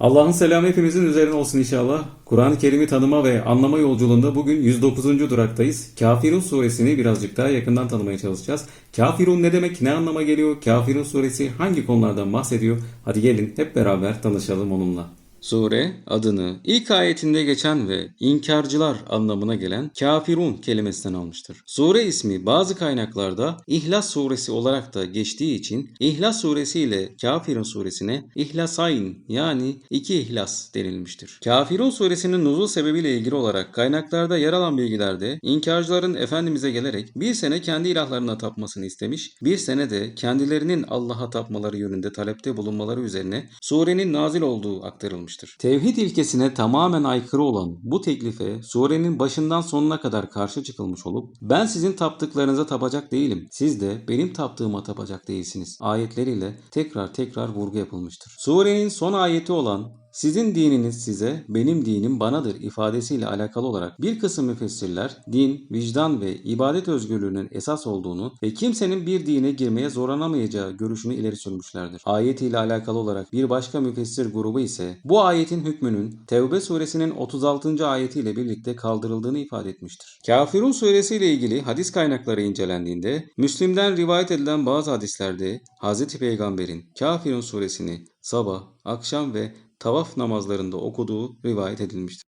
Allah'ın selamı hepimizin üzerine olsun inşallah. Kur'an-ı Kerim'i tanıma ve anlama yolculuğunda bugün 109. duraktayız. Kafirun suresini birazcık daha yakından tanımaya çalışacağız. Kafirun ne demek, ne anlama geliyor? Kafirun suresi hangi konulardan bahsediyor? Hadi gelin hep beraber tanışalım onunla. Sure adını ilk ayetinde geçen ve inkarcılar anlamına gelen kafirun kelimesinden almıştır. Sure ismi bazı kaynaklarda İhlas suresi olarak da geçtiği için İhlas suresi ile Kafirun suresine İhlasayn yani iki ihlas denilmiştir. Kafirun suresinin nuzul sebebiyle ilgili olarak kaynaklarda yer alan bilgilerde inkarcıların Efendimiz'e gelerek bir sene kendi ilahlarına tapmasını istemiş, bir sene de kendilerinin Allah'a tapmaları yönünde talepte bulunmaları üzerine surenin nazil olduğu aktarılmıştır. Tevhid ilkesine tamamen aykırı olan bu teklife surenin başından sonuna kadar karşı çıkılmış olup ben sizin taptıklarınıza tapacak değilim. Siz de benim taptığıma tapacak değilsiniz. Ayetleriyle tekrar tekrar vurgu yapılmıştır. Surenin son ayeti olan sizin dininiz size, benim dinim banadır ifadesiyle alakalı olarak bir kısım müfessirler din, vicdan ve ibadet özgürlüğünün esas olduğunu ve kimsenin bir dine girmeye zorlanamayacağı görüşünü ileri sürmüşlerdir. Ayet ile alakalı olarak bir başka müfessir grubu ise bu ayetin hükmünün Tevbe suresinin 36. ayetiyle birlikte kaldırıldığını ifade etmiştir. Kafirun suresi ile ilgili hadis kaynakları incelendiğinde Müslim'den rivayet edilen bazı hadislerde Hz. Peygamber'in Kafirun suresini sabah, akşam ve tavaf namazlarında okuduğu rivayet edilmiştir.